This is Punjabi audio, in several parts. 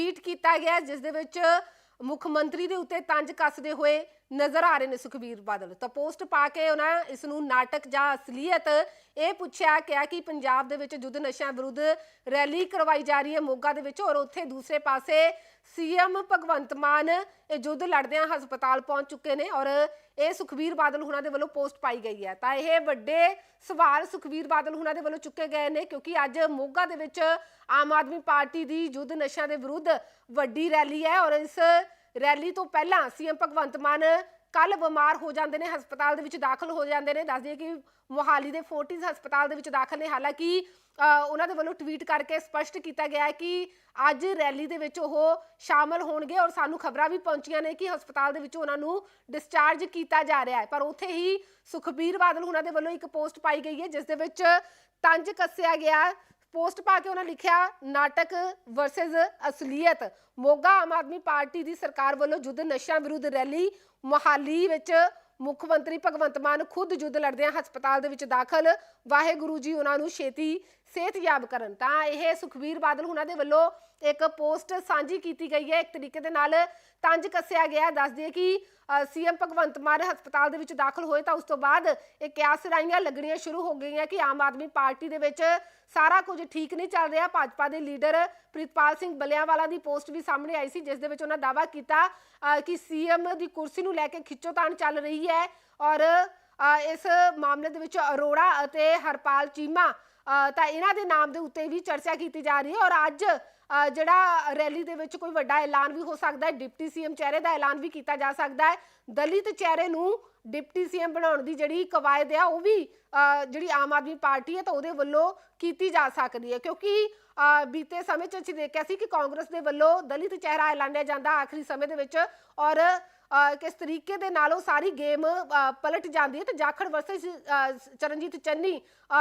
ਟਵੀਟ ਕੀਤਾ ਗਿਆ ਜਿਸ ਦੇ ਵਿੱਚ ਮੁੱਖ ਮੰਤਰੀ ਦੇ ਉੱਤੇ ਤੰਜ ਕੱਸਦੇ ਹੋਏ ਨਜ਼ਰ ਆ ਰਹੇ ਨੇ ਸੁਖਬੀਰ ਬਾਦਲ। ਤਾਂ ਪੋਸਟ ਪਾ ਕੇ ਉਹਨਾਂ ਇਸ ਨੂੰ ਨਾਟਕ ਜਾਂ ਅਸਲੀਅਤ ਇਹ ਪੁੱਛਿਆ ਕਿਹਾ ਕਿ ਪੰਜਾਬ ਦੇ ਵਿੱਚ ਯੁੱਧ ਨਸ਼ਿਆਂ ਵਿਰੁੱਧ ਰੈਲੀ ਕਰਵਾਈ ਜਾ ਰਹੀ ਹੈ ਮੋਗਾ ਦੇ ਵਿੱਚ ਔਰ ਉੱਥੇ ਦੂਸਰੇ ਪਾਸੇ ਸੀਐਮ ਭਗਵੰਤ ਮਾਨ ਇਹ ਯੁੱਧ ਲੜਦਿਆਂ ਹਸਪਤਾਲ ਪਹੁੰਚ ਚੁੱਕੇ ਨੇ ਔਰ ਇਹ ਸੁਖਬੀਰ ਬਾਦਲ ਹੁਣਾਂ ਦੇ ਵੱਲੋਂ ਪੋਸਟ ਪਾਈ ਗਈ ਹੈ। ਤਾਂ ਇਹ ਵੱਡੇ ਸਵਾਲ ਸੁਖਬੀਰ ਬਾਦਲ ਹੁਣਾਂ ਦੇ ਵੱਲੋਂ ਚੁੱਕੇ ਗਏ ਨੇ ਕਿਉਂਕਿ ਅੱਜ ਮੋਗਾ ਦੇ ਵਿੱਚ ਆਮ ਆਦਮੀ ਪਾਰਟੀ ਦੀ ਯੁੱਧ ਨਸ਼ਿਆਂ ਦੇ ਵਿਰੁੱਧ ਵੱਡੀ ਰੈਲੀ ਹੈ ਔਰ ਇਸ ਰੈਲੀ ਤੋਂ ਪਹਿਲਾਂ ਸੀਐਮ ਭਗਵੰਤ ਮਾਨ ਕੱਲ ਬਿਮਾਰ ਹੋ ਜਾਂਦੇ ਨੇ, ਹਸਪਤਾਲ ਦੇ ਵਿੱਚ ਦਾਖਲ ਹੋ ਜਾਂਦੇ ਨੇ। ਦੱਸ ਕਿ ਮੋਹਾਲੀ ਦੇ ਫੋਰਟਿਸ ਹਸਪਤਾਲ ਦੇ ਵਿੱਚ ਦਾਖਲ ਨੇ। ਹਾਲਾਂਕਿ ਉਹਨਾਂ ਦੇ ਵੱਲੋਂ ਟਵੀਟ ਕਰਕੇ ਸਪਸ਼ਟ ਕੀਤਾ ਗਿਆ ਹੈ ਕਿ ਅੱਜ ਰੈਲੀ ਦੇ ਵਿੱਚ ਉਹ ਸ਼ਾਮਲ ਹੋਣਗੇ ਔਰ ਸਾਨੂੰ ਖਬਰਾਂ ਵੀ ਪਹੁੰਚੀਆਂ ਨੇ ਕਿ ਹਸਪਤਾਲ ਦੇ ਵਿੱਚ ਉਹਨਾਂ ਨੂੰ ਡਿਸਚਾਰਜ ਕੀਤਾ ਜਾ ਰਿਹਾ ਹੈ। ਪਰ ਉੱਥੇ ਹੀ ਸੁਖਬੀਰ ਬਾਦਲ ਉਹਨਾਂ ਦੇ ਵੱਲੋਂ ਇੱਕ ਪੋਸਟ ਪਾਈ ਗਈ ਹੈ, ਜਿਸ ਦੇ ਵਿੱਚ ਤੰਜ ਕੱਸਿਆ ਗਿਆ। ਪੋਸਟ ਪਾ ਕੇ ਉਹਨਾਂ ਲਿਖਿਆ, ਨਾਟਕ ਵਰਸਸ ਅਸਲੀਅਤ। ਮੋਗਾ ਆਮ ਆਦਮੀ ਪਾਰਟੀ ਦੀ ਸਰਕਾਰ ਵੱਲੋਂ ਯੁੱਧ ਨਸ਼ਿਆਂ ਵਿਰੁੱਧ ਰੈਲੀ ਮੋਹਾਲੀ ਵਿੱਚ ਮੁੱਖ ਮੰਤਰੀ ਭਗਵੰਤ ਮਾਨ ਖੁਦ ਯੁੱਧ ਲੜਦਿਆਂ ਹਸਪਤਾਲ ਦੇ ਵਿੱਚ ਦਾਖਲ। ਵਾਹਿਗੁਰੂ ਜੀ ਉਹਨਾਂ ਨੂੰ ਛੇਤੀ ਸਿਹਤਯਾਬ ਕਰਨ। ਤਾਂ ਇਹ ਸੁਖਬੀਰ ਬਾਦਲ ਉਹਨਾਂ ਦੇ ਵੱਲੋਂ ਇੱਕ ਪੋਸਟ ਸਾਂਝੀ ਕੀਤੀ ਗਈ ਹੈ। ਇੱਕ ਤਰੀਕੇ ਦੇ ਨਾਲ ਤੰਜ ਕੱਸਿਆ ਗਿਆ। ਹੈ। ਕਿ ਸੀਐਮ ਭਗਵੰਤ ਮਾਨ ਹਸਪਤਾਲ ਦੇ ਵਿੱਚ ਦਾਖਲ ਹੋਏ ਤਾਂ ਉਸ ਤੋਂ ਬਾਅਦ ਇਹ ਕਿਆਸ ਰਾਈਆਂ ਲੱਗਣੀਆਂ ਸ਼ੁਰੂ ਹੋ ਗਈਆਂ ਕਿ ਆਮ ਆਦਮੀ ਪਾਰਟੀ ਦੇ ਵਿੱਚ ਸਾਰਾ ਕੁਝ ਠੀਕ ਨਹੀਂ ਚੱਲ ਰਿਹਾ। ਭਾਜਪਾ ਦੇ ਲੀਡਰ ਪ੍ਰਿਤਪਾਲ ਸਿੰਘ ਬਲਿਆਂਵਾਲਾ ਦੀ ਪੋਸਟ ਵੀ ਸਾਹਮਣੇ ਆਈ ਸੀ ਜਿਸ ਦੇ ਵਿੱਚ ਉਹਨਾਂ ਦਾਅਵਾ ਕੀਤਾ ਅ, ਕਿ ਸੀਐਮ ਦੀ ਕੁਰਸੀ ਨੂੰ ਲੈ ਕੇ ਖਿੱਚੋਤਾਣ ਚੱਲ ਰਹੀ ਹੈ ਔਰ ਇਸ ਮਾਮਲੇ ਦੇ ਵਿੱਚ ਅਰੋੜਾ ਅਤੇ ਹਰਪਾਲ ਚੀਮਾ ਤਾਂ ਇਹਨਾਂ ਦੇ ਨਾਮ ਦੇ ਉੱਤੇ ਵੀ ਚਰਚਾ ਕੀਤੀ ਜਾ ਰਹੀ ਹੈ ਔਰ ਅੱਜ ਜਿਹੜਾ ਰੈਲੀ ਦੇ ਵਿੱਚ ਕੋਈ ਵੱਡਾ ਐਲਾਨ ਵੀ ਹੋ ਸਕਦਾ ਹੈ ਡਿਪਟੀ ਸੀਐਮ ਚਿਹਰੇ ਦਾ ਐਲਾਨ ਵੀ ਕੀਤਾ ਜਾ ਸਕਦਾ ਹੈ। ਦਲਿਤ ਚਿਹਰੇ ਨੂੰ ਡਿਪਟੀ ਸੀਐਮ ਬਣਾਉਣ ਦੀ ਜਿਹੜੀ ਕਵਾਇਦ ਆ ਉਹ ਵੀ ਜਿਹੜੀ ਆਮ ਆਦਮੀ ਪਾਰਟੀ ਹੈ ਤਾਂ ਉਹਦੇ ਵੱਲੋਂ ਕੀਤੀ ਜਾ ਸਕਦੀ ਹੈ। ਕਿਉਂਕਿ ਅ, ਬੀਤੇ ਸਮੇਂ 'ਚ ਅਸੀਂ ਦੇਖਿਆ ਸੀ ਕਿ ਕਾਂਗਰਸ ਦੇ ਵੱਲੋਂ ਦਲਿਤ ਚਿਹਰਾ ਐਲਾਨਿਆ ਜਾਂਦਾ ਆਖਰੀ ਸਮੇਂ ਦੇ ਵਿੱਚ ਔਰ ਕਿਸ ਤਰੀਕੇ ਦੇ ਨਾਲ ਉਹ ਸਾਰੀ ਗੇਮ ਪਲਟ ਜਾਂਦੀ ਹੈ ਤੇ ਜਾਖੜ ਵਰਸਸ ਚਰਨਜੀਤ ਚੰਨੀ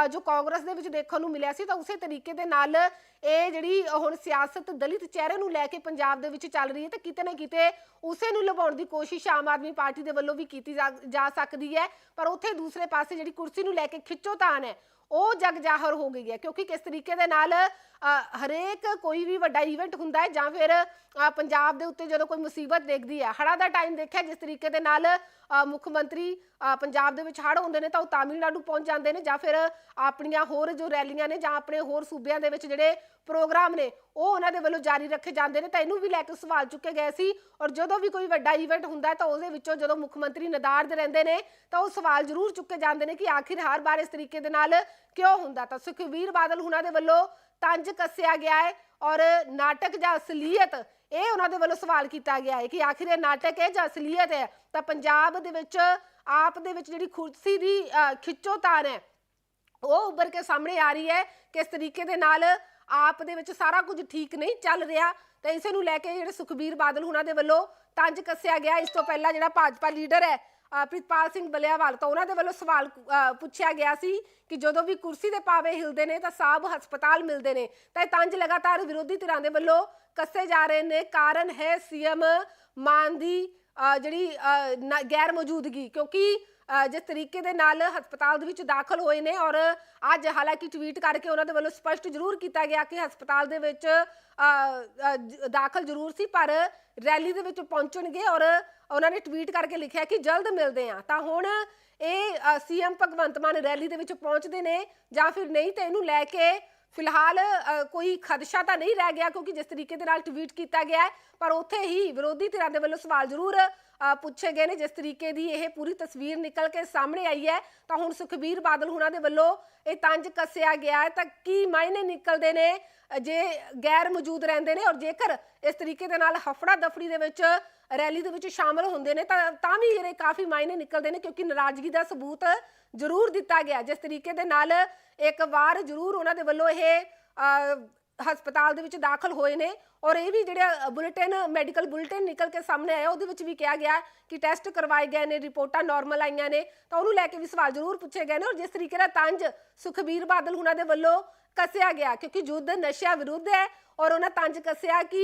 ਜੋ ਕਾਂਗਰਸ ਦੇ ਵਿੱਚ ਦੇਖਣ ਨੂੰ ਮਿਲਿਆ ਸੀ, ਤਾਂ ਉਸੇ ਤਰੀਕੇ ਦੇ ਨਾਲ ਇਹ ਜਿਹੜੀ ਹੁਣ ਸਿਆਸਤ ਦਲਿਤ ਚਿਹਰੇ ਨੂੰ ਲੈ ਕੇ ਪੰਜਾਬ ਦੇ ਵਿੱਚ ਚੱਲ ਰਹੀ ਹੈ ਤੇ ਕਿਤੇ ਨਾ ਕਿਤੇ ਉਸੇ ਨੂੰ ਲਵਾਉਣ ਦੀ ਕੋਸ਼ਿਸ਼ ਆਮ ਆਦਮੀ ਪਾਰਟੀ ਦੇ ਵੱਲੋਂ ਵੀ ਕੀਤੀ ਜਾ- ਸਕਦੀ ਹੈ। ਪਰ ਉੱਥੇ ਦੂਸਰੇ ਪਾਸੇ ਜਿਹੜੀ ਕੁਰਸੀ ਨੂੰ ਲੈ ਕੇ ਖਿੱਚੋਤਾਣ ਹੈ, ਉਹ ਜਗ ਜ਼ਾਹਰ ਹੋ ਗਈ ਹੈ, ਕਿਉਂਕਿ ਕਿਸ ਤਰੀਕੇ ਦੇ ਨਾਲ ਹਰੇਕ ਕੋਈ ਵੀ ਵੱਡਾ ਇਵੈਂਟ ਹੁੰਦਾ ਹੈ ਜਾਂ ਫਿਰ ਪੰਜਾਬ ਦੇ ਉੱਤੇ ਜਦੋਂ ਕੋਈ ਮੁਸੀਬਤ ਦੇਖਦੀ ਹੈ, ਹੜ੍ਹਾਂ ਦਾ ਟਾਈਮ ਦੇਖਿਆ, ਜਿਸ ਤਰੀਕੇ ਦੇ ਨਾਲ ਮੁੱਖ ਮੰਤਰੀ ਪੰਜਾਬ ਦੇ ਵਿੱਚ ਹੜ੍ਹ ਹੁੰਦੇ ਨੇ ਤਾਂ ਉਹ ਤਾਮਿਲਨਾਡੂ ਪਹੁੰਚ ਜਾਂਦੇ ਨੇ ਜਾਂ ਫਿਰ ਆਪਣੀਆਂ ਹੋਰ ਜੋ ਰੈਲੀਆਂ ਨੇ ਜਾਂ ਆਪਣੇ ਹੋਰ ਸੂਬਿਆਂ ਦੇ ਵਿੱਚ ਜਿਹੜੇ ਪ੍ਰੋਗਰਾਮ ਨੇ, ਉਹ ਉਹਨਾਂ ਦੇ ਵੱਲੋਂ ਜਾਰੀ ਰੱਖੇ ਜਾਂਦੇ ਨੇ ਤਾਂ ਇਹਨੂੰ ਵੀ ਲੈ ਕੇ ਸਵਾਲ ਚੁੱਕੇ ਗਏ ਸੀ ਔਰ ਜਦੋਂ ਵੀ ਕੋਈ ਵੱਡਾ ਇਵੈਂਟ ਹੁੰਦਾ ਤਾਂ ਉਹਦੇ ਵਿੱਚੋਂ ਜਦੋਂ ਮੁੱਖ ਮੰਤਰੀ ਨਦਾਰਦ ਰਹਿੰਦੇ ਨੇ ਤਾਂ ਉਹ ਸਵਾਲ ਜ਼ਰੂਰ ਚੁੱਕੇ ਜਾਂਦੇ ਨੇ ਕਿ ਆਖਿਰ ਹਰ ਵਾਰ ਇਸ ਤਰੀਕੇ ਦੇ ਨਾਲ ਕਿਉਂ ਹੁੰਦਾ ਤਾਂ ਸੁਖਬੀਰ ਬਾਦਲ ਹੁਣਾਂ ਦੇ ਵੱਲੋਂ ਤੰਜ ਕੱਸਿਆ ਗਿਆ ਹੈ ਔਰ ਨਾਟਕ ਜਾਂ ਅਸਲੀਅਤ ਇਹ ਉਹਨਾਂ ਦੇ ਵੱਲੋਂ ਸਵਾਲ ਕੀਤਾ ਗਿਆ ਹੈ ਕਿ ਆਖਿਰ ਇਹ ਨਾਟਕ ਹੈ ਜਾਂ ਅਸਲੀਅਤ ਹੈ? ਤਾਂ ਪੰਜਾਬ ਦੇ ਵਿੱਚ ਆਪ ਦੇ ਵਿੱਚ ਜਿਹੜੀ ਕੁਰਸੀ ਦੀ ਅ, ਖਿੱਚੋਤਾਣ ਹੈ ਉਹ ਉੱਭਰ ਕੇ ਸਾਹਮਣੇ ਆ ਰਹੀ ਹੈ ਕਿਸ ਤਰੀਕੇ ਦੇ ਨਾਲ ਆਪ ਦੇ ਵਿੱਚ ਸਾਰਾ ਕੁਝ ਠੀਕ ਨਹੀਂ ਚੱਲ ਰਿਹਾ। ਤਾਂ ਇਸੇ ਨੂੰ ਲੈ ਕੇ ਜਿਹੜੇ ਸੁਖਬੀਰ ਬਾਦਲ ਹੁਣਾਂ ਦੇ ਵੱਲੋਂ ਤੰਜ ਕੱਸਿਆ ਗਿਆ। ਇਸ ਤੋਂ ਪਹਿਲਾਂ ਜਿਹੜਾ ਭਾਜਪਾ ਲੀਡਰ ਹੈ ਪ੍ਰਿਤਪਾਲ ਸਿੰਘ ਬਲਿਆਵਾਲ ਤਾਂ ਉਹਨਾਂ ਦੇ ਵੱਲੋਂ ਸਵਾਲ ਪੁੱਛਿਆ ਗਿਆ ਸੀ ਕਿ ਜਦੋਂ ਵੀ ਕੁਰਸੀ ਦੇ ਪਾਵੇ ਹਿਲਦੇ ਨੇ ਤਾਂ ਸਾਬ ਹਸਪਤਾਲ ਮਿਲਦੇ ਨੇ ਤਾਂ ਇਹ ਤੰਜ ਲਗਾਤਾਰ ਵਿਰੋਧੀ ਧਿਰਾਂ ਦੇ ਵੱਲੋਂ ਕੱਸੇ ਜਾ ਰਹੇ ਨੇ। ਕਾਰਨ ਹੈ ਸੀਐਮ ਮਾਨ ਦੀ ਜਿਹੜੀ ਅ, ਗੈਰ ਮੌਜੂਦਗੀ ਕਿਉਂਕਿ ਜਿਸ ਤਰੀਕੇ ਦੇ ਨਾਲ ਹਸਪਤਾਲ ਦੇ ਵਿੱਚ ਦਾਖਲ ਹੋਏ ਨੇ ਔਰ ਅੱਜ ਹਾਲਾਂਕਿ ਟਵੀਟ ਕਰਕੇ ਉਹਨਾਂ ਦੇ ਵੱਲੋਂ ਸਪਸ਼ਟ ਜ਼ਰੂਰ ਕੀਤਾ ਗਿਆ ਕਿ ਹਸਪਤਾਲ ਦੇ ਵਿੱਚ ਦਾਖਲ ਜ਼ਰੂਰ ਸੀ ਪਰ ਰੈਲੀ ਦੇ ਵਿੱਚ ਪਹੁੰਚਣਗੇ ਔਰ ਉਹਨਾਂ ਨੇ ਟਵੀਟ ਕਰਕੇ ਲਿਖਿਆ ਕਿ ਜਲਦ ਮਿਲਦੇ ਆ ਤਾਂ ਹੁਣ ਇਹ ਸੀਐਮ ਭਗਵੰਤ ਮਾਨ ਰੈਲੀ ਦੇ ਵਿੱਚ ਪਹੁੰਚਦੇ ਨੇ ਜਾਂ ਫਿਰ ਨਹੀਂ ਤਾਂ ਇਹਨੂੰ ਲੈ ਕੇ ਫਿਲਹਾਲ ਕੋਈ ਖਦਸ਼ਾ ਤਾਂ ਨਹੀਂ ਰਹਿ ਗਿਆ ਕਿਉਂਕਿ ਜਿਸ ਤਰੀਕੇ ਦੇ ਨਾਲ ਟਵੀਟ ਕੀਤਾ ਗਿਆ ਹੈ, ਪਰ ਉੱਥੇ ਹੀ ਵਿਰੋਧੀ ਧਿਰਾਂ ਦੇ ਵੱਲੋਂ ਸਵਾਲ ਜ਼ਰੂਰ ਪੁੱਛੇ ਗਏ ਨੇ। ਜਿਸ ਤਰੀਕੇ ਦੀ ਇਹ ਪੂਰੀ ਤਸਵੀਰ ਨਿਕਲ ਕੇ ਸਾਹਮਣੇ ਆਈ ਹੈ, ਤਾਂ ਹੁਣ ਸੁਖਬੀਰ ਬਾਦਲ ਹੁਣਾਂ ਦੇ ਵੱਲੋਂ ਇਹ ਤੰਜ ਕੱਸਿਆ ਗਿਆ ਹੈ। ਤਾਂ ਕੀ ਮਾਇਨੇ ਨਿਕਲਦੇ ਨੇ? ਜੇ ਗੈਰ ਮੌਜੂਦ ਰਹਿੰਦੇ ਨੇ ਔਰ ਜੇਕਰ ਇਸ ਤਰੀਕੇ ਦੇ ਨਾਲ ਹਫੜਾ ਦਫੜੀ ਦੇ ਵਿੱਚ ਰੈਲੀ ਦੇ ਵਿੱਚ ਸ਼ਾਮਲ ਹੁੰਦੇ ਨੇ ਤਾਂ ਤਾਂ ਵੀ ਜਿਹੜੇ ਕਾਫੀ ਮਾਇਨੇ ਨਿਕਲਦੇ ਨੇ ਕਿਉਂਕਿ ਨਾਰਾਜ਼ਗੀ ਦਾ ਸਬੂਤ ਜ਼ਰੂਰ ਦਿੱਤਾ ਗਿਆ। ਜਿਸ ਤਰੀਕੇ ਦੇ ਨਾਲ ਇੱਕ ਵਾਰ ਜ਼ਰੂਰ ਉਹਨਾਂ ਦੇ ਵੱਲੋਂ ਇਹ ਹਸਪਤਾਲ ਦੇ ਵਿੱਚ ਦਾਖਲ ਹੋਏ ਨੇ ਔਰ ਇਹ ਵੀ ਜਿਹੜਾ ਬੁਲੇਟਿਨ, ਮੈਡੀਕਲ ਬੁਲੇਟਿਨ ਨਿਕਲ ਕੇ ਸਾਹਮਣੇ ਆਇਆ, ਉਹਦੇ ਵਿੱਚ ਵੀ ਕਿਹਾ ਗਿਆ ਕਿ ਟੈਸਟ ਕਰਵਾਏ ਗਏ ਨੇ, ਰਿਪੋਰਟਾਂ ਨਾਰਮਲ ਆਈਆਂ ਨੇ ਤਾਂ ਉਹਨੂੰ ਲੈ ਕੇ ਵੀ ਸਵਾਲ ਜ਼ਰੂਰ ਪੁੱਛੇ ਗਏ ਨੇ ਔਰ ਜਿਸ ਤਰੀਕੇ ਨਾਲ ਤੰਜ ਸੁਖਬੀਰ ਬਾਦਲ ਹੁਣਾਂ ਦੇ ਵੱਲੋਂ ਕੱਸਿਆ ਗਿਆ ਕਿਉਂਕਿ ਯੁੱਧ ਨਸ਼ਿਆਂ ਵਿਰੁੱਧ ਹੈ ਔਰ ਉਹਨਾਂ ਤੰਜ ਕੱਸਿਆ ਕਿ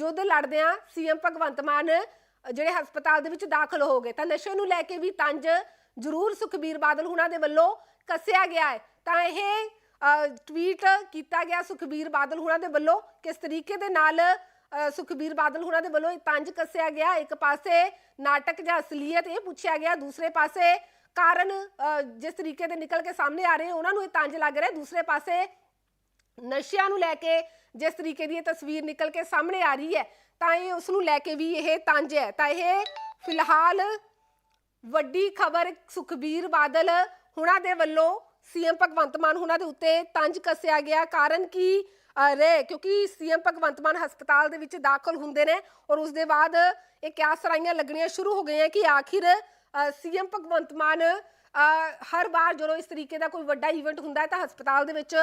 ਯੁੱਧ ਲੜਦਿਆਂ ਸੀਐਮ ਭਗਵੰਤ ਮਾਨ ਜਿਹੜੇ ਹਸਪਤਾਲ ਦੇ ਵਿੱਚ ਦਾਖਲ ਹੋ ਗਏ। ਤਾਂ ਨਸ਼ੇ ਨੂੰ ਲੈ ਕੇ ਵੀ ਤੰਜ ਜ਼ਰੂਰ ਸੁਖਬੀਰ ਬਾਦਲ ਹੁਣਾਂ ਦੇ ਵੱਲੋਂ ਕੱਸਿਆ ਗਿਆ ਹੈ। ਤਾਂ ਇਹ ਟਵੀਟ ਕੀਤਾ ਗਿਆ ਸੁਖਬੀਰ ਬਾਦਲ ਹੁਣਾਂ ਦੇ ਵੱਲੋਂ। ਕਿਸ ਤਰੀਕੇ ਦੇ ਨਾਲ ਸੁਖਬੀਰ ਬਾਦਲ ਹੁਣਾਂ ਦੇ ਵੱਲੋਂ ਇਹ ਤੰਜ ਕੱਸਿਆ ਗਿਆ? ਇੱਕ ਪਾਸੇ ਨਾਟਕ ਜਾਂ ਅਸਲੀਅਤ ਇਹ ਪੁੱਛਿਆ ਗਿਆ ਦੂਸਰੇ ਪਾਸੇ ਕਾਰਨ ਅ, ਜਿਸ ਤਰੀਕੇ ਦੇ ਨਿਕਲ ਕੇ ਸਾਹਮਣੇ ਆ ਰਹੇ ਉਹਨਾਂ ਨੂੰ ਇਹ ਤੰਜ ਲੱਗ ਰਿਹਾ। ਦੂਸਰੇ ਪਾਸੇ ਨਸ਼ਿਆਂ ਨੂੰ ਲੈ ਕੇ ਜਿਸ ਤਰੀਕੇ ਦੀ ਇਹ ਤਸਵੀਰ ਨਿਕਲ ਕੇ ਸਾਹਮਣੇ ਆ ਰਹੀ ਹੈ ਤਾਂ ਇਹ ਉਸ ਨੂੰ ਲੈ ਕੇ ਵੀ ਇਹ ਤੰਜ ਹੈ। ਤਾਂ ਇਹ ਫਿਲਹਾਲ ਵੱਡੀ ਖਬਰ ਸੁਖਬੀਰ ਬਾਦਲ ਹੁਣਾਂ ਦੇ ਵੱਲੋਂ ਸੀਐਮ ਭਗਵੰਤ ਮਾਨ ਹੁਣਾਂ ਦੇ ਉੱਤੇ ਤੰਜ ਕੱਸਿਆ ਗਿਆ ਕਾਰਨ ਕੀ ਅ, ਰਹੇ? ਕਿਉਂਕਿ ਸੀਐਮ ਭਗਵੰਤ ਮਾਨ ਹਸਪਤਾਲ ਦੇ ਵਿੱਚ ਦਾਖਲ ਹੁੰਦੇ ਨੇ ਔਰ ਉਸ ਦੇ ਬਾਅਦ ਇਹ ਕਿਆ ਸਰਾਈਆਂ ਲੱਗਣੀਆਂ ਸ਼ੁਰੂ ਹੋ ਗਈਆਂ ਕਿ ਆਖਿਰ ਸੀਐਮ ਭਗਵੰਤ ਮਾਨ ਹਰ ਵਾਰ ਜਦੋਂ ਇਸ ਤਰੀਕੇ ਦਾ ਕੋਈ ਵੱਡਾ ਇਵੈਂਟ ਹੁੰਦਾ ਹੈ ਤਾਂ ਹਸਪਤਾਲ ਦੇ ਵਿੱਚ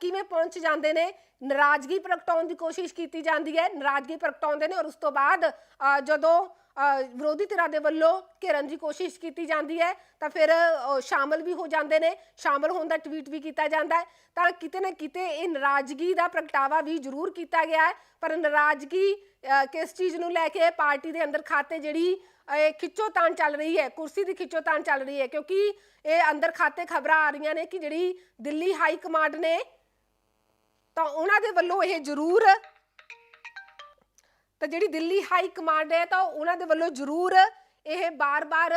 ਕਿਵੇਂ ਪਹੁੰਚ ਜਾਂਦੇ ਨੇ? ਨਾਰਾਜ਼ਗੀ ਪ੍ਰਗਟਾਉਣ ਦੀ ਕੋਸ਼ਿਸ਼ ਕੀਤੀ ਜਾਂਦੀ ਹੈ। ਨਾਰਾਜ਼ਗੀ ਪ੍ਰਗਟਾਉਂਦੇ ਨੇ ਔਰ ਉਸ ਤੋਂ ਬਾਅਦ ਜਦੋਂ ਵਿਰੋਧੀ ਧਿਰਾਂ ਦੇ ਵੱਲੋਂ ਘੇਰਨ ਦੀ ਕੋਸ਼ਿਸ਼ ਕੀਤੀ ਜਾਂਦੀ ਹੈ, ਤਾਂ ਫਿਰ ਸ਼ਾਮਲ ਵੀ ਹੋ ਜਾਂਦੇ ਨੇ। ਸ਼ਾਮਲ ਹੋਣ ਦਾ ਟਵੀਟ ਵੀ ਕੀਤਾ ਜਾਂਦਾ ਹੈ। ਤਾਂ ਕਿਤੇ ਨਾ ਕਿਤੇ ਇਹ ਨਾਰਾਜ਼ਗੀ ਦਾ ਪ੍ਰਗਟਾਵਾ ਵੀ ਜ਼ਰੂਰ ਕੀਤਾ ਗਿਆ ਹੈ। ਪਰ ਨਾਰਾਜ਼ਗੀ ਕਿਸ ਚੀਜ਼ ਨੂੰ ਲੈ ਕੇ? ਪਾਰਟੀ ਦੇ ਅੰਦਰ ਖਾਤੇ ਜਿਹੜੀ ਇਹ ਖਿੱਚੋਤਾਣ ਚੱਲ ਰਹੀ ਹੈ, ਕੁਰਸੀ ਦੀ ਖਿੱਚੋਤਾਣ ਚੱਲ ਰਹੀ ਹੈ, ਕਿਉਂਕਿ ਇਹ ਅੰਦਰ ਖਾਤੇ ਖਬਰਾਂ ਆ ਰਹੀਆਂ ਨੇ ਕਿ ਜਿਹੜੀ ਦਿੱਲੀ ਹਾਈ ਕਮਾਂਡ ਨੇ, ਤਾਂ ਉਹਨਾਂ ਦੇ ਵੱਲੋਂ ਇਹ ਜ਼ਰੂਰ ਤਾਂ ਜਿਹੜੀ ਦਿੱਲੀ ਹਾਈ ਕਮਾਂਡ ਹੈ, ਤਾਂ ਉਹਨਾਂ ਦੇ ਵੱਲੋਂ ਜ਼ਰੂਰ ਇਹ ਬਾਰ-ਬਾਰ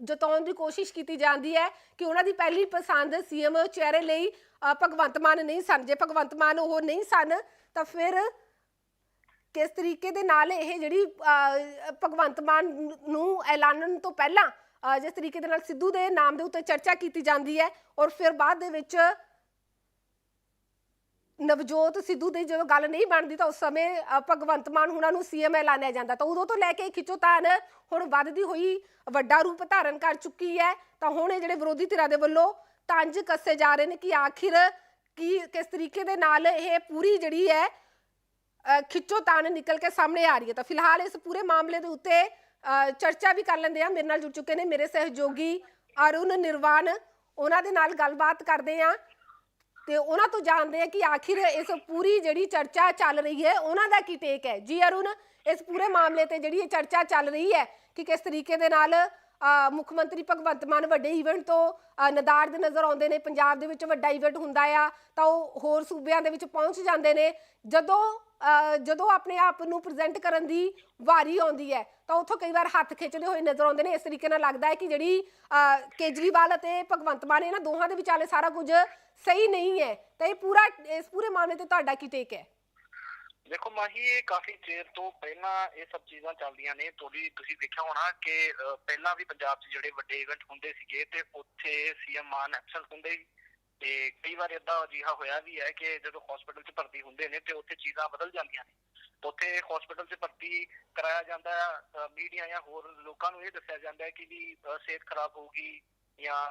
ਜਤਾਉਣ ਦੀ ਕੋਸ਼ਿਸ਼ ਕੀਤੀ ਜਾਂਦੀ ਹੈ ਕਿ ਉਹਨਾਂ ਦੀ ਪਹਿਲੀ ਪਸੰਦ ਸੀਐਮ ਚਿਹਰੇ ਲਈ ਭਗਵੰਤ ਮਾਨ ਨਹੀਂ ਸਨ। ਜੇ ਭਗਵੰਤ ਮਾਨ ਉਹ ਨਹੀਂ ਸਨ, ਤਾਂ ਫਿਰ ਕਿਸ ਤਰੀਕੇ ਦੇ ਨਾਲ ਇਹ ਜਿਹੜੀ ਭਗਵੰਤ ਮਾਨ ਨੂੰ ਐਲਾਨਣ ਤੋਂ ਪਹਿਲਾਂ ਜਿਸ ਤਰੀਕੇ ਦੇ ਨਾਲ ਸਿੱਧੂ ਦੇ ਨਾਮ ਦੇ ਉੱਤੇ ਚਰਚਾ ਕੀਤੀ ਜਾਂਦੀ ਹੈ ਔਰ ਫਿਰ ਬਾਅਦ ਦੇ ਵਿੱਚ ਨਵਜੋਤ ਸਿੱਧੂ ਦੀ ਜਦੋਂ ਗੱਲ ਨਹੀਂ ਬਣਦੀ ਤਾਂ ਉਸ ਸਮੇਂ ਭਗਵੰਤ ਮਾਨ ਹੁਣਾਂ ਨੂੰ ਸੀਐਮ ਐਲਾਨਿਆ ਜਾਂਦਾ। ਤਾਂ ਉਦੋਂ ਤੋਂ ਲੈ ਕੇ ਖਿੱਚੋਤਾਣ ਹੁਣ ਵੱਧਦੀ ਹੋਈ ਵੱਡਾ ਰੂਪ ਧਾਰਨ ਕਰ ਚੁੱਕੀ ਹੈ। ਤਾਂ ਹੁਣ ਇਹ ਜਿਹੜੇ ਵਿਰੋਧੀ ਧਿਰਾਂ ਦੇ ਵੱਲੋਂ ਤੰਜ ਕੱਸੇ ਜਾ ਰਹੇ ਨੇ ਕਿ ਆਖਿਰ ਕੀ, ਕਿਸ ਤਰੀਕੇ ਦੇ ਨਾਲ ਇਹ ਪੂਰੀ ਜਿਹੜੀ ਹੈ ਖਿੱਚੋ ਤਾਣ ਨਿਕਲ ਕੇ ਸਾਹਮਣੇ ਆ ਰਹੀ ਹੈ। ਤਾਂ ਫਿਲਹਾਲ ਇਸ ਪੂਰੇ ਮਾਮਲੇ ਦੇ ਉੱਤੇ ਚਰਚਾ ਵੀ ਕਰ ਲੈਂਦੇ ਆ ਮੇਰੇ ਨਾਲ ਜੁੜ ਚੁੱਕੇ ਨੇ ਮੇਰੇ ਸਹਿਯੋਗੀ ਅਰੁਣ ਨਿਰਵਾਨ। ਉਹਨਾਂ ਦੇ ਨਾਲ ਗੱਲਬਾਤ ਕਰਦੇ ਆ ਤੇ ਉਹਨਾਂ ਤੋਂ ਜਾਣਦੇ ਆ ਕਿ ਆਖਿਰ ਇਸ ਪੂਰੀ ਜਿਹੜੀ ਚਰਚਾ ਚੱਲ ਰਹੀ ਹੈ, ਉਹਨਾਂ ਦਾ ਕੀ ਟੇਕ ਹੈ? ਜੀ ਅਰੁਣ, ਇਸ ਪੂਰੇ ਮਾਮਲੇ ਤੇ ਜਿਹੜੀ ਇਹ ਚਰਚਾ ਚੱਲ ਰਹੀ ਹੈ ਕਿ ਕਿਸ ਤਰੀਕੇ ਦੇ ਨਾਲ ਮੁੱਖ ਮੰਤਰੀ ਭਗਵੰਤ ਮਾਨ ਵੱਡੇ ਇਵੈਂਟ ਤੋਂ ਨਦਾਰ ਦੇ ਨਜ਼ਰ ਆਉਂਦੇ ਨੇ। ਪੰਜਾਬ ਦੇ ਵਿੱਚ ਵੱਡਾ ਇਵੈਂਟ ਹੁੰਦਾ ਆ, ਤਾਂ ਉਹ ਹੋਰ ਸੂਬਿਆਂ ਦੇ ਵਿੱਚ ਪਹੁੰਚ ਜਾਂਦੇ ਨੇ। ਜਦੋਂ ਜਦੋਂ ਆਪਣੇ ਆਪ ਨੂੰ ਪ੍ਰੈਜ਼ੈਂਟ ਕਰਨ ਦੀ ਵਾਰੀ ਆਉਂਦੀ ਹੈ, ਤਾਂ ਉੱਥੋਂ ਕਈ ਵਾਰ ਹੱਥ ਖਿੱਚਦੇ ਹੋਏ ਨਜ਼ਰ ਆਉਂਦੇ ਨੇ। ਇਸ ਤਰੀਕੇ ਨਾਲ ਲੱਗਦਾ ਹੈ ਕਿ ਜਿਹੜੀ ਕੇਜਰੀਵਾਲ ਅਤੇ ਭਗਵੰਤ ਮਾਨ ਇਹਨਾਂ ਦੋਹਾਂ ਦੇ ਵਿਚਾਲੇ ਸਾਰਾ ਕੁਝ ਸਹੀ ਨਹੀਂ ਹੈ। ਤਾਂ ਇਹ ਪੂਰਾ, ਇਸ ਪੂਰੇ ਮਾਮਲੇ ਤੇ ਤੁਹਾਡਾ ਕੀ ਟੇਕ ਹੈ? ਦੇਖੋ ਮਾਹੀ, ਇਹ ਕਾਫੀ ਚਿਰ ਤੋਂ ਪਹਿਲਾਂ ਇਹ ਸਭ ਚੀਜ਼ਾਂ ਚੱਲਦੀਆਂ ਨੇ। ਤੁਹਾਡੀ, ਤੁਸੀਂ ਦੇਖਿਆ ਹੋਣਾ ਕਿ ਪਹਿਲਾਂ ਵੀ ਪੰਜਾਬ 'ਚ ਜਿਹੜੇ ਵੱਡੇ ਇਵੈਂਟ ਹੁੰਦੇ ਸੀਗੇ ਤੇ ਉੱਥੇ ਸੀਐਮ ਮਾਨ ਐਬਸੈਂਟ ਹੁੰਦੇ ਸੀ ਤੇ ਕਈ ਵਾਰ ਇਦਾਂ ਅਜਿਹਾ ਹੋਇਆ ਵੀ ਹੈ ਕਿ ਜਦੋਂ ਹਸਪੀਟਲ 'ਚ ਭਰਤੀ ਹੁੰਦੇ ਨੇ ਤੇ ਉੱਥੇ ਚੀਜ਼ਾਂ ਬਦਲ ਜਾਂਦੀਆਂ ਨੇ ਉੱਥੇ ਹਸਪੀਟਲ 'ਚ ਭਰਤੀ ਕਰਾਇਆ ਜਾਂਦਾ ਹੈ ਮੀਡੀਆ ਜਾਂ ਹੋਰ ਲੋਕਾਂ ਨੂੰ ਇਹ ਦੱਸਿਆ ਜਾਂਦਾ ਹੈ ਕਿ ਵੀ ਸਿਹਤ ਖਰਾਬ ਹੋਊਗੀ ਜਾਂ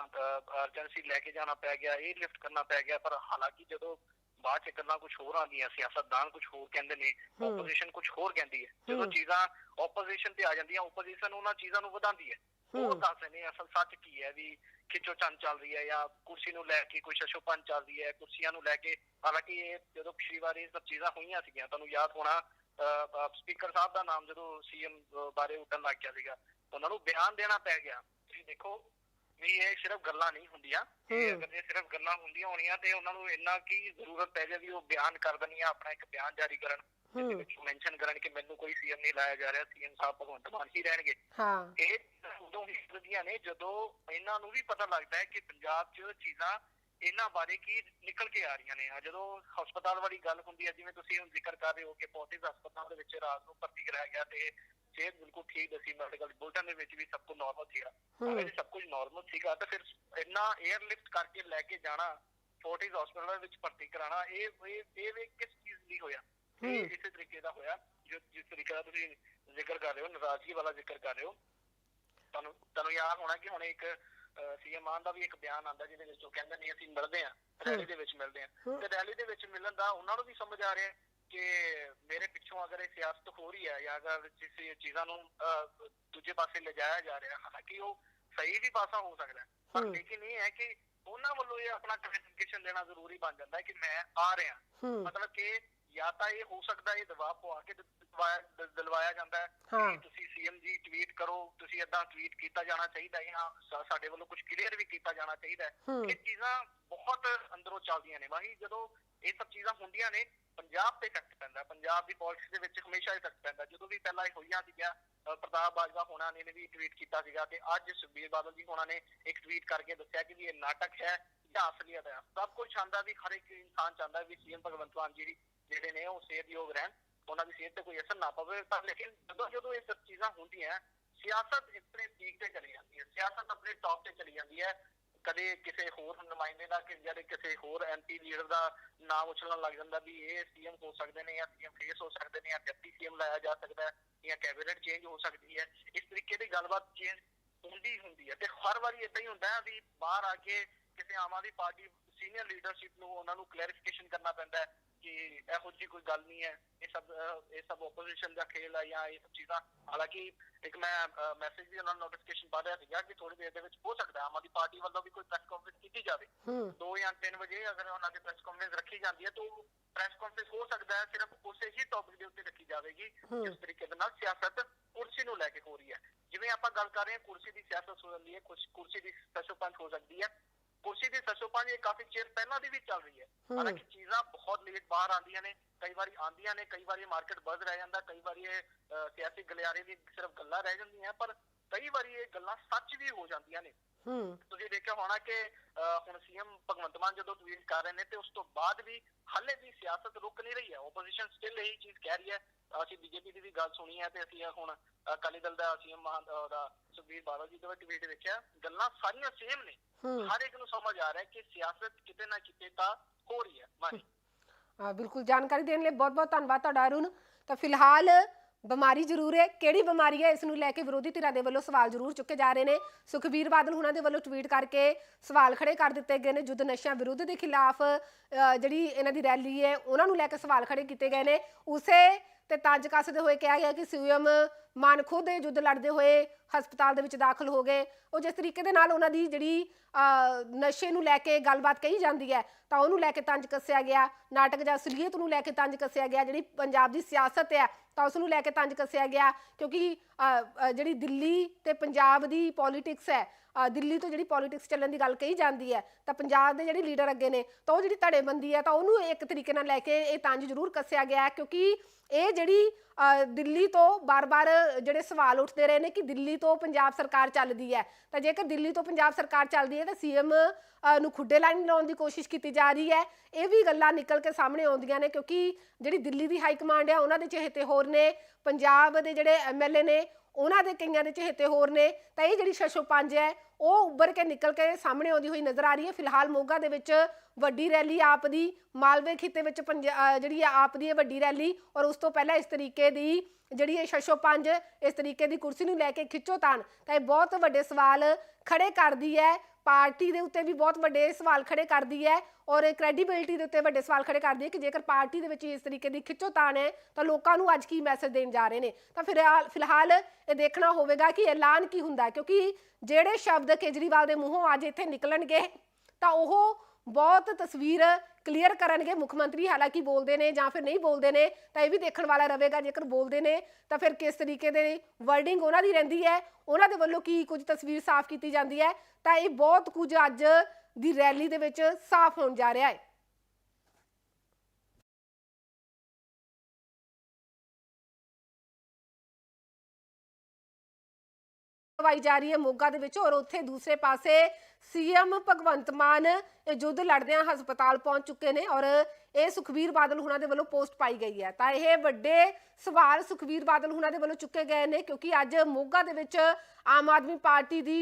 ਅਰਜੈਂਸੀ ਲੈ ਕੇ ਜਾਣਾ ਪੈ ਗਿਆ ਇਹ ਲਿਫਟ ਕਰਨਾ ਪੈ ਗਿਆ ਪਰ ਹਾਲਾਂਕਿ ਜਦੋਂ ਬਾਅਦ ਚ ਗੱਲਾਂ ਕੁਝ ਹੋਰ ਆਉਂਦੀਆਂ ਸਿਆਸਤਦਾਨ ਕੁਝ ਹੋਰ ਕਹਿੰਦੇ ਨੇ ਹੂੰ। ਆਪੋਜੀਸ਼ਨ ਕੁਝ ਹੋਰ ਕਹਿੰਦੀ ਹੈ ਜਦੋਂ ਹੂੰ। ਚੀਜ਼ਾਂ ਆਪੋਜੀਸ਼ਨ ਤੇ ਆ ਜਾਂਦੀਆਂ ਆਪੋਜੀਸ਼ਨ ਉਹਨਾਂ ਚੀਜ਼ਾਂ ਨੂੰ ਵਧਾਉਂਦੀ ਹੈ ਉਹ ਹੂੰ। ਦੱਸਦੇ ਨੇ ਅਸਲ ਸੱਚ ਕੀ ਹੈ ਵੀ ਖਿੱਚੋ ਚੰਨ ਚੱਲ ਰਹੀ ਹੈ ਜਾਂ ਕੁਰਸੀ ਨੂੰ ਲੈ ਕੇ ਕੋਈ ਸ਼ਸ਼ੋਪਨ ਚੱਲ ਰਹੀ ਹੈ ਕੁਰਸੀਆਂ ਨੂੰ ਲੈ ਕੇ ਹਾਲਾਂਕਿ ਇਹ ਜਦੋਂ ਪਿਛਲੀ ਵਾਰ ਇਹ ਸਭ ਚੀਜ਼ਾਂ ਹੋਈਆਂ ਸੀਗੀਆਂ ਤੁਹਾਨੂੰ ਯਾਦ ਹੋਣਾ ਸਪੀਕਰ ਸਾਹਿਬ ਦਾ ਨਾਮ ਜਦੋਂ ਸੀਐਮ ਬਾਰੇ ਉੱਠਣ ਲੱਗ ਗਿਆ ਸੀਗਾ ਉਹਨਾਂ ਨੂੰ ਬਿਆਨ ਦੇਣਾ ਪੈ ਗਿਆ। ਤੁਸੀਂ ਦੇਖੋ ਵੀ ਇਹ ਸਿਰਫ ਗੱਲਾਂ ਨਹੀਂ ਹੁੰਦੀਆਂ ਇਹ। ਅਗਰ ਇਹ ਸਿਰਫ ਗੱਲਾਂ ਹੁੰਦੀਆਂ ਹੋਣੀਆਂ ਤੇ ਉਹਨਾਂ ਨੂੰ ਇੰਨਾ ਕੀ ਜ਼ਰੂਰਤ ਪੈ ਜਾਏ ਵੀ ਉਹ ਬਿਆਨ ਕਰ ਦੇਣੀਆਂ ਆਪਣਾ ਇੱਕ ਬਿਆਨ ਜਾਰੀ ਕਰਨ। ਵਿੱਚ ਮੈਂਸ਼ਨ ਕਰਨ ਕਿ ਮੈਨੂੰ ਕੋਈ ਸੀਐਮ ਨਹੀਂ ਲਾਇਆ ਜਾ ਰਿਹਾ ਸੀਐਮ ਸਾਹਿਬ ਭਗਵੰਤ ਮਾਨ ਹੀ ਰਹਿਣਗੇ। ਹਾਂ। ਇਹ ਉਦੋਂ ਹੀ ਹੁੰਦੀਆਂ ਨੇ ਜਦੋਂ ਇਹਨਾਂ ਨੂੰ ਵੀ ਪਤਾ ਲੱਗਦਾ ਹੈ ਕਿ ਪੰਜਾਬ 'ਚ ਚੀਜ਼ਾਂ ਇਹਨਾਂ ਬਾਰੇ ਕੀ ਨਿਕਲ ਕੇ ਆ ਰਹੀਆਂ ਨੇ। ਆ ਜਦੋਂ ਹਸਪਤਾਲ ਵਾਲੀ ਗੱਲ ਹੁੰਦੀ ਹੈ ਜਿਵੇਂ ਤੁਸੀਂ ਹੁਣ ਜ਼ਿਕਰ ਕਰ ਰਹੇ ਹੋ ਕਿ ਪੋਟਿਸ ਹਸਪਤਾਲ ਦੇ ਵਿੱਚ ਰਾਤ ਨੂੰ ਭਰਤੀ ਕਰਾਇਆ ਗਿਆ ਤੇ ਸਿਹਤ ਬਿਲਕੁਲ ਠੀਕ ਦਸੀ ਮੈਡੀਕਲ ਬੁਲਟਨ ਦੇ ਵਿੱਚ ਵੀ ਸਭ ਕੁਝ ਨਾਰਮਲ ਸੀਗਾ। ਅਗਰ ਸਭ ਕੁਝ ਨਾਰਮਲ ਸੀਗਾ ਤਾਂ ਫਿਰ ਇੰਨਾ 에ਅਰ ਲਿਫਟ ਕਰਕੇ ਲੈ ਕੇ ਜਾਣਾ ਫੋਰਟਿਸ ਹਸਪਤਾਲ ਵਿੱਚ ਭਰਤੀ ਕਰਾਉਣਾ ਇਹ ਇਹ ਇਹ ਵੀ ਕਿਸ ਚੀਜ਼ ਲਈ ਹੋਇਆ? ਇਸੇ ਤਰੀਕੇ ਦਾ ਹੋਇਆ ਜੋ ਜਿਸ ਤਰੀਕੇ ਦਾ ਤੁਸੀਂ ਜ਼ਿਕਰ ਕਰ ਰਹੇ ਹੋ ਨਾਰਾਜ਼ਗੀ ਵਾਲਾ ਜ਼ਿਕਰ ਕਰ ਰਹੇ ਹੋ। ਤੁਹਾਨੂੰ ਤੁਹਾਨੂੰ ਯਾਦ ਹੋਣਾ ਕਿ ਹੁਣ ਇੱਕ ਸੀਐਮ ਮਾਨ ਦਾ ਵੀ ਇੱਕ ਬਿਆਨ ਆਂਦਾ ਜਿਹਦੇ ਵਿੱਚ ਉਹ ਕਹਿੰਦੇ ਨੇ ਅਸੀਂ ਮਿਲਦੇ ਆ ਰੈਲੀ ਦੇ ਵਿੱਚ ਮਿਲਦੇ ਆ। ਤੇ ਰੈਲੀ ਦੇ ਵਿੱਚ ਮਿਲਣ ਦਾ ਉਹਨਾਂ ਨੂੰ ਵੀ ਸਮਝ ਆ ਰਿਹਾ ਕਿ ਮੇਰੇ ਪਿੱਛੋਂ ਅਗਰ ਇਹ ਸਿਆਸਤ ਹੋ ਰਹੀ ਹੈ ਜਾਂ ਅਗਰ ਕਿਸੇ ਚੀਜ਼ਾਂ ਨੂੰ ਦੂਜੇ ਪਾਸੇ ਲਿਜਾਇਆ ਜਾ ਰਿਹਾ ਹਾਲਾਂਕਿ ਉਹ ਸਹੀ ਵੀ ਪਾਸਾ ਹੋ ਸਕਦਾ ਪਰ। ਲੇਕਿਨ ਇਹ ਹੈ ਕਿ ਉਹਨਾਂ ਵੱਲੋਂ ਇਹ ਆਪਣਾ ਕਮਿਊਨੀਕੇਸ਼ਨ ਦੇਣਾ ਜ਼ਰੂਰੀ ਬਣ ਜਾਂਦਾ ਹੈ ਕਿ ਮੈਂ ਆ ਰਿਹਾ। ਮਤਲਬ ਕਿ ਜਾਂ ਤਾਂ ਇਹ ਹੋ ਸਕਦਾ ਇਹ ਦਬਾਅ ਪਵਾ ਕੇ ਦਿਲਵਾਇਆ ਦ- ਦਿਲਵਾਇਆ ਜਾਂਦਾ ਹੈ ਹਾਂ। ਕਿ ਤੁਸੀਂ ਸੀਐਮ ਜੀ ਟਵੀਟ ਕਰੋ ਤੁਸੀਂ ਏਦਾਂ ਟਵੀਟ ਕੀਤਾ ਜਾਣਾ ਚਾਹੀਦਾ ਹੈ ਜਾਂ ਸਾ- ਸਾਡੇ ਵੱਲੋਂ ਕੁਝ ਕਲੀਅਰ ਵੀ ਕੀਤਾ ਜਾਣਾ ਚਾਹੀਦਾ ਹੈ ਹੂੰ ਇਹ ਚੀਜ਼ਾਂ ਬਹੁਤ ਅੰਦਰੋਂ ਚੱਲਦੀਆਂ ਨੇ ਬਾਈ ਜਦੋਂ ਇਹ ਸਭ ਚੀਜ਼ਾਂ ਹੁੰਦੀਆਂ ਨੇ ਪੰਜਾਬ ਤੇ ਇਫੈਕਟ ਪੈਂਦਾ ਹੈ। ਪੰਜਾਬ ਦੀ ਪੋਲਿਟਿਕਸ ਦੇ ਵਿੱਚ ਹਮੇਸ਼ਾ ਇਫੈਕਟ ਪੈਂਦਾ ਹੈ। ਜਦੋਂ ਵੀ ਪਹਿਲਾਂ ਇਹ ਹੋਈਆਂ ਸੀਗੀਆਂ ਪ੍ਰਤਾਪ ਬਾਜਵਾ ਹੋਣਾ ਨੇ ਵੀ ਟਵੀਟ ਕੀਤਾ ਸੀਗਾ ਕਿ ਅੱਜ ਸੁਖਬੀਰ ਬਾਦਲ ਜੀ ਹੋਣਾ ਨੇ ਇੱਕ ਟਵੀਟ ਕਰਕੇ ਦੱਸਿਆ ਕਿ ਵੀ ਇਹ ਨਾਟਕ ਹੈ ਜਾਂ ਅਸਲੀਅਤ ਹੈ ਸਭ ਕੁਝ ਚਾਹੁੰਦਾ ਵੀ ਹਰ ਇੱਕ ਇਨਸਾਨ ਚਾਹੁੰਦਾ ਵੀ ਸੀਐਮ ਭਗਵੰਤ ਮਾਨ ਜੀ ਜਿਹੜੇ ਨੇ ਉਹ ਸਿਹਤਯੋਗ ਰਹਿਣ, ਉਹਨਾਂ ਦੀ ਸਿਹਤ ਤੇ ਕੋਈ ਅਸਰ ਨਾ ਪਵੇ। ਪਰ ਲੇਕਿਨ ਜਦੋਂ ਜਦੋਂ ਇਹ ਸਭ ਚੀਜ਼ਾਂ ਹੁੰਦੀਆਂ, ਸਿਆਸਤ ਆਪਣੇ ਪੀਕ ਤੇ ਚਲੀ ਜਾਂਦੀ ਹੈ। ਸਿਆਸਤ ਆਪਣੇ ਟੌਪ ਤੇ ਚਲੀ ਜਾਂਦੀ ਹੈ। ਕਦੇ ਕਿਸੇ ਹੋਰ ਨੁਮਾਇੰਦੇ ਦਾ ਕਿ ਜਿਹੜੇ ਕਿਸੇ ਹੋਰ ਐਮਪੀ ਲੀਡਰ ਦਾ ਨਾਮ ਉਛਲਣ ਲੱਗ ਜਾਂਦਾ ਵੀ ਇਹ ਸੀਐਮ ਹੋ ਸਕਦੇ ਨੇ ਜਾਂ ਸੀਐਮ ਫੇਸ ਹੋ ਸਕਦੇ ਨੇ ਜਾਂ ਡਿਪਟੀ ਸੀਐਮ ਲਾਇਆ ਜਾ ਸਕਦਾ ਹੈ ਜਾਂ ਕੈਬਨਿਟ ਚੇਂਜ ਹੋ ਸਕਦੀ ਹੈ। ਇਸ ਤਰੀਕੇ ਦੀ ਗੱਲਬਾਤ ਚੇਂਜ ਹੁੰਦੀ ਹੁੰਦੀ ਹੈ। ਤੇ ਹਰ ਵਾਰੀ ਇਦਾਂ ਹੀ ਹੁੰਦਾ ਹੈ ਵੀ ਬਾਹਰ ਆ ਕੇ ਕਿਸੇ Aam Aadmi party senior leadership ਨੂੰ ਉਹਨਾਂ ਨੂੰ ਕਲੈਰੀਫਿਕੇਸ਼ਨ ਕਰਨਾ ਪੈਂਦਾ ਹੈ। ਕਿ ਇਹੋ ਜਿਹੀ ਕੋਈ ਗੱਲ ਨਹੀਂ ਹੈ। ਇਹ ਸਭ ਇਹ ਸਭ ਆਪੋਜੀਸ਼ਨ ਦਾ ਖੇਲ ਹੈ ਜਾਂ ਇਹ ਸਭ ਚੀਜ਼ਾਂ। ਹਾਲਾਂਕਿ ਇੱਕ ਮੈਂ ਮੈਸੇਜ ਵੀ ਉਹਨਾਂ ਨੂੰ ਨੋਟੀਫਿਕੇਸ਼ਨ ਪਾ ਰਿਹਾ ਸੀਗਾ ਕਿ ਥੋੜੀ ਦੇਰ ਦੇ ਵਿੱਚ ਹੋ ਸਕਦਾ ਆਮ ਆਦਮੀ ਪਾਰਟੀ ਵੱਲੋਂ ਵੀ ਕੋਈ ਪ੍ਰੈਸ ਕਾਨਫਰੰਸ ਕੀਤੀ ਜਾਵੇ। ਹੂੰ। 2 ਜਾਂ 3 ਵਜੇ ਅਗਰ ਉਹਨਾਂ ਦੀ ਪ੍ਰੈਸ ਕਾਨਫਰੰਸ ਰੱਖੀ ਜਾਂਦੀ ਹੈ ਤਾਂ ਪ੍ਰੈਸ ਕਾਨਫਰੰਸ ਹੋ ਸਕਦਾ ਹੈ ਸਿਰਫ ਉਸੇ ਹੀ ਟੌਪਿਕ ਦੇ ਉੱਤੇ ਰੱਖੀ ਜਾਵੇਗੀ। ਜਿਸ ਤਰੀਕੇ ਦੇ ਨਾਲ ਸਿਆਸਤ ਕੁਰਸੀ ਨੂੰ ਲੈ ਕੇ ਹੋ ਰਹੀ ਹੈ। ਜਿਵੇਂ ਆਪਾਂ ਗੱਲ ਕਰ ਰਹੇ ਹਾਂ ਕੁਰਸੀ ਦੀ ਸਿਆਸਤ ਹੋ ਜਾਂਦੀ ਹੈ ਕੁਰਸੀ ਦੀ ਸਸ਼ੋਪੰਚ ਹੋ ਸਕਦੀ ਹੈ। ਕੁਰਸੀ ਦੀ ਸਸ਼ੋਪੰਚ ਇਹ ਕਾਫੀ ਚਿਰ ਪਹਿਲਾਂ ਦੀ ਵੀ ਚੱਲ ਰਹੀ ਹੈ। ਹਾਲਾਂਕਿ ਚੀਜ਼ਾਂ ਬਹੁਤ ਲੇਟ ਬਾਹਰ ਆਉਂਦੀਆਂ ਨੇ ਕਈ ਵਾਰੀ ਆਉਂਦੀਆਂ ਨੇ ਕਈ ਵਾਰੀ ਮਾਰਕੀਟ ਬਜ਼ ਰਹਿ ਜਾਂਦਾ ਕਈ ਵਾਰੀ ਇਹ ਸਿਆਸੀ ਗਲਿਆਰੇ ਦੀ ਸਿਰਫ ਗੱਲਾਂ ਰਹਿ ਜਾਂਦੀਆਂ ਪਰ ਕਈ ਵਾਰੀ ਇਹ ਗੱਲਾਂ ਸੱਚ ਵੀ ਹੋ ਜਾਂਦੀਆਂ ਨੇ। ਹੂੰ। ਤੁਸੀਂ ਦੇਖਿਆ ਹੋਣਾ ਕਿ ਹੁਣ ਸੀਐਮ ਭਗਵੰਤ ਮਾਨ ਜਦੋਂ ਟਵੀਟ ਕਰ ਰਹੇ ਨੇ ਤੇ ਉਸ ਤੋਂ ਬਾਅਦ ਵੀ ਹੱਲੇ ਵੀ ਸਿਆਸਤ ਰੁਕ ਨਹੀਂ ਰਹੀ ਹੈ। ਆਪੋਜੀਸ਼ਨ ਸਟਿਲ ਇਹੀ ਚੀਜ਼ ਕਹਿ ਰਹੀ ਹੈ। ਅਸੀਂ ਬੀਜੇਪੀ ਦੀ ਵੀ ਗੱਲ ਸੁਣੀ ਹੈ ਤੇ ਅਸੀਂ ਹੁਣ ਅਕਾਲੀ ਦਲ ਦਾ ਸੀਐਮ ਮਾਨ ਦਾ ਸੁਖਬੀਰ ਬਾਦਲ ਜੀ ਦਾ ਵੀ ਟਵੀਟ ਦੇਖਿਆ ਗੱਲਾਂ ਸਾਰੀਆਂ ਸੇਮ ਨੇ। ਹਰ ਇੱਕ ਨੂੰ ਸਮਝ ਆ ਰਿਹਾ ਹੈ ਕਿ ਸਿਆਸਤ ਕਿਤੇ ਨਾ ਕਿਤੇ ਤਾਂ ਹੋ ਰਹੀ ਹੈ ਮਾਨੀ। ਹਾਂ ਬਿਲਕੁਲ। ਜਾਣਕਾਰੀ ਦੇਣ ਲਈ ਬਹੁਤ-ਬਹੁਤ ਧੰਨਵਾਦ ਤੁਹਾਡਾ ਅਰੁਣ। ਤਾਂ ਫਿਲਹਾਲ ਬਿਮਾਰੀ ਜ਼ਰੂਰ ਹੈ। ਕਿਹੜੀ ਬਿਮਾਰੀ ਹੈ ਇਸ ਨੂੰ ਲੈ ਕੇ ਵਿਰੋਧੀ ਧਿਰਾਂ ਦੇ ਵੱਲੋਂ ਸਵਾਲ ਜ਼ਰੂਰ ਚੁੱਕੇ ਜਾ ਰਹੇ ਨੇ। ਸੁਖਬੀਰ ਬਾਦਲ ਹੁਣਾਂ ਦੇ ਵੱਲੋਂ ਟਵੀਟ ਕਰਕੇ ਸਵਾਲ ਖੜੇ ਕਰ ਦਿੱਤੇ ਗਏ ਨੇ। ਜੁੱਧ ਨਸ਼ਿਆਂ ਵਿਰੁੱਧ ਦੇ ਖਿਲਾਫ ਜਿਹੜੀ ਇਹਨਾਂ ਦੀ ਰੈਲੀ ਹੈ ਉਹਨਾਂ ਨੂੰ ਲੈ ਕੇ ਸਵਾਲ ਖੜੇ ਕੀਤੇ ਗਏ ਨੇ। ਉਸੇ ਤੇ ਤੰਜ ਕੱਸਦੇ ਹੋਏ ਕਿਹਾ ਗਿਆ ਕਿ ਸੀਐਮ ਮਾਨ ਖੁਦ ਇਹ ਯੁੱਧ ਲੜਦੇ ਹੋਏ ਹਸਪਤਾਲ ਦੇ ਵਿੱਚ ਦਾਖਲ ਹੋ ਗਏ। ਉਹ ਜਿਸ ਤਰੀਕੇ ਦੇ ਨਾਲ ਉਹਨਾਂ ਦੀ ਜਿਹੜੀ ਨਸ਼ੇ ਨੂੰ ਲੈ ਕੇ ਗੱਲਬਾਤ ਕਹੀ ਜਾਂਦੀ ਹੈ, ਤਾਂ ਉਹਨੂੰ ਲੈ ਕੇ ਤੰਜ ਕੱਸਿਆ ਗਿਆ। ਨਾਟਕ ਜਾਂ ਅਸਲੀਅਤ ਨੂੰ ਲੈ ਕੇ ਤੰਜ ਕੱਸਿਆ ਗਿਆ। ਜਿਹੜੀ ਪੰਜਾਬ ਦੀ ਸਿਆਸਤ ਹੈ, ਤਾਂ ਉਸ ਨੂੰ ਲੈ ਕੇ ਤੰਜ ਕੱਸਿਆ ਗਿਆ। ਕਿਉਂਕਿ ਜਿਹੜੀ ਦਿੱਲੀ ਤੇ ਪੰਜਾਬ ਦੀ ਪੋਲਿਟਿਕਸ ਹੈ ਦਿੱਲੀ ਤੋਂ ਜਿਹੜੀ ਪੋਲਿਟਿਕਸ ਚੱਲਣ ਦੀ ਗੱਲ ਕਹੀ ਜਾਂਦੀ ਹੈ, ਤਾਂ ਪੰਜਾਬ ਦੇ ਜਿਹੜੇ ਲੀਡਰ ਅੱਗੇ ਨੇ, ਤਾਂ ਉਹ ਜਿਹੜੀ ਧੜੇਬੰਦੀ ਹੈ, ਤਾਂ ਉਹਨੂੰ ਇੱਕ ਤਰੀਕੇ ਨਾਲ ਲੈ ਕੇ ਇਹ ਤੰਜ ਜ਼ਰੂਰ ਕੱਸਿਆ ਗਿਆ। ਕਿਉਂਕਿ ਇਹ ਜਿਹੜੀ ਦਿੱਲੀ ਤੋਂ ਬਾਰ-ਬਾਰ ਜਿਹੜੇ ਸਵਾਲ ਉੱਠਦੇ ਰਹੇ ਨੇ ਕਿ ਦਿੱਲੀ ਤੋਂ ਪੰਜਾਬ ਸਰਕਾਰ ਚੱਲਦੀ ਹੈ। ਤਾਂ ਜੇਕਰ ਦਿੱਲੀ ਤੋਂ ਪੰਜਾਬ ਸਰਕਾਰ ਚੱਲਦੀ ਹੈ ਤਾਂ ਸੀਐਮ ਨੂੰ ਖੁੱਡੇ ਲਾਈਨ ਲਾਉਣ ਦੀ ਕੋਸ਼ਿਸ਼ ਕੀਤੀ ਜਾ ਰਹੀ ਹੈ। ਇਹ ਵੀ ਗੱਲਾਂ ਨਿਕਲ ਕੇ ਸਾਹਮਣੇ ਆਉਂਦੀਆਂ ਨੇ ਕਿਉਂਕਿ ਜਿਹੜੀ ਦਿੱਲੀ ਦੀ ਹਾਈ ਕਮਾਂਡ ਹੈ, ਉਹਨਾਂ ਦੇ ਚਹੇਤੇ ਹੋਰ ਨੇ। ਪੰਜਾਬ ਦੇ ਜਿਹੜੇ ਐਮਐਲਏ ਨੇ ਉਹਨਾਂ ਦੇ ਕਈਆਂ ਦੇ ਚਹੇਤੇ ਹੋਰ ਨੇ, ਤਾਂ ਇਹ ਜਿਹੜੀ ਸ਼ਸ਼ੋ ਪੰਜ ਹੈ, ਉਹ ਉੱਭਰ ਕੇ ਨਿਕਲ ਕੇ ਸਾਹਮਣੇ ਆਉਂਦੀ ਹੋਈ ਨਜ਼ਰ ਆ ਰਹੀ ਹੈ। ਫਿਲਹਾਲ ਮੋਗਾ ਦੇ ਵਿੱਚ ਵੱਡੀ ਰੈਲੀ ਆਪ ਦੀ, ਮਾਲਵੇ ਖਿੱਤੇ ਵਿੱਚ ਪੰਜ- ਜਿਹੜੀ ਹੈ ਆਪ ਦੀ ਇਹ ਵੱਡੀ ਰੈਲੀ, ਔਰ ਉਸ ਤੋਂ ਪਹਿਲਾਂ ਇਸ ਤਰੀਕੇ ਦੀ ਜਿਹੜੀ ਇਹ ਸ਼ਸ਼ੋ ਪੰਜ, ਇਸ ਤਰੀਕੇ ਦੀ ਕੁਰਸੀ ਨੂੰ ਲੈ ਕੇ ਖਿੱਚੋ ਤਾਣ ਤਾਂ ਇਹ ਬਹੁਤ ਵੱਡੇ ਸਵਾਲ ਖੜੇ ਕਰਦੀ ਹੈ। ਪਾਰਟੀ ਦੇ ਉੱਤੇ ਵੀ ਬਹੁਤ ਵੱਡੇ ਸਵਾਲ ਖੜੇ ਕਰਦੀ ਹੈ ਔਰ ਕ੍ਰੈਡੀਬਿਲਿਟੀ ਦੇ ਉੱਤੇ ਵੱਡੇ ਸਵਾਲ ਖੜੇ ਕਰਦੀ ਹੈ ਕਿ ਜੇਕਰ ਪਾਰਟੀ ਦੇ ਵਿੱਚ ਇਸ ਤਰੀਕੇ ਦੀ ਖਿੱਚੋਤਾਣ ਹੈ, ਤਾਂ ਲੋਕਾਂ ਨੂੰ ਅੱਜ ਕੀ ਮੈਸੇਜ ਦੇਣ ਜਾ ਰਹੇ ਨੇ? ਤਾਂ ਫਿਲਹਾਲ ਫਿਲਹਾਲ ਇਹ ਦੇਖਣਾ ਹੋਵੇਗਾ ਕਿ ਐਲਾਨ ਕੀ ਹੁੰਦਾ ਕਿਉਂਕਿ ਜਿਹੜੇ ਸ਼ਬਦ ਕੇਜਰੀਵਾਲ ਦੇ ਮੂੰਹੋਂ ਅੱਜ ਇੱਥੇ ਨਿਕਲਣਗੇ, ਤਾਂ ਉਹ ਬਹੁਤ ਤਸਵੀਰ ਕਲੀਅਰ ਕਰਨਗੇ, ਮੁੱਖ ਮੰਤਰੀ ਹਾਲਾਂਕਿ ਬੋਲਦੇ ਨੇ ਜਾਂ ਫਿਰ ਨਹੀਂ ਬੋਲਦੇ ਨੇ, ਤਾਂ ਇਹ ਵੀ ਦੇਖਣ ਵਾਲਾ ਰਹੇਗਾ, ਜੇਕਰ ਬੋਲਦੇ ਨੇ ਤਾਂ ਫਿਰ ਕਿਸ ਤਰੀਕੇ ਦੇ ਵਰਡਿੰਗ ਉਹਨਾਂ ਦੀ ਰਹਿੰਦੀ ਹੈ, ਉਹਨਾਂ ਦੇ ਵੱਲੋਂ ਕੀ ਕੁਝ ਤਸਵੀਰ ਸਾਫ਼ ਕੀਤੀ ਜਾਂਦੀ ਹੈ, ਤਾਂ ਇਹ ਬਹੁਤ ਕੁਝ ਅੱਜ ਦੀ ਰੈਲੀ ਦੇ ਵਿੱਚ ਸਾਫ਼ ਹੋਣ ਜਾ ਰਿਹਾ ਹੈ। ਕਰਵਾਈ ਜਾ ਰਹੀ ਹੈ ਮੋਗਾ ਦੇ ਵਿੱਚ ਔਰ ਉੱਥੇ ਦੂਸਰੇ ਪਾਸੇ ਸੀਐਮ ਭਗਵੰਤ ਮਾਨ ਇਹ ਯੁੱਧ ਲੜਦਿਆਂ ਹਸਪਤਾਲ ਪਹੁੰਚ ਚੁੱਕੇ ਨੇ ਔਰ ਇਹ ਸੁਖਬੀਰ ਬਾਦਲ ਹੁਣਾਂ ਦੇ ਵੱਲੋਂ ਪੋਸਟ ਪਾਈ ਗਈ ਹੈ। ਤਾਂ ਇਹ ਵੱਡੇ ਸਵਾਲ ਸੁਖਬੀਰ ਬਾਦਲ ਹੁਣਾਂ ਦੇ ਵੱਲੋਂ ਚੁੱਕੇ ਗਏ ਨੇ ਕਿਉਂਕਿ ਅੱਜ ਮੋਗਾ ਦੇ ਵਿੱਚ ਆਮ ਆਦਮੀ ਪਾਰਟੀ ਦੀ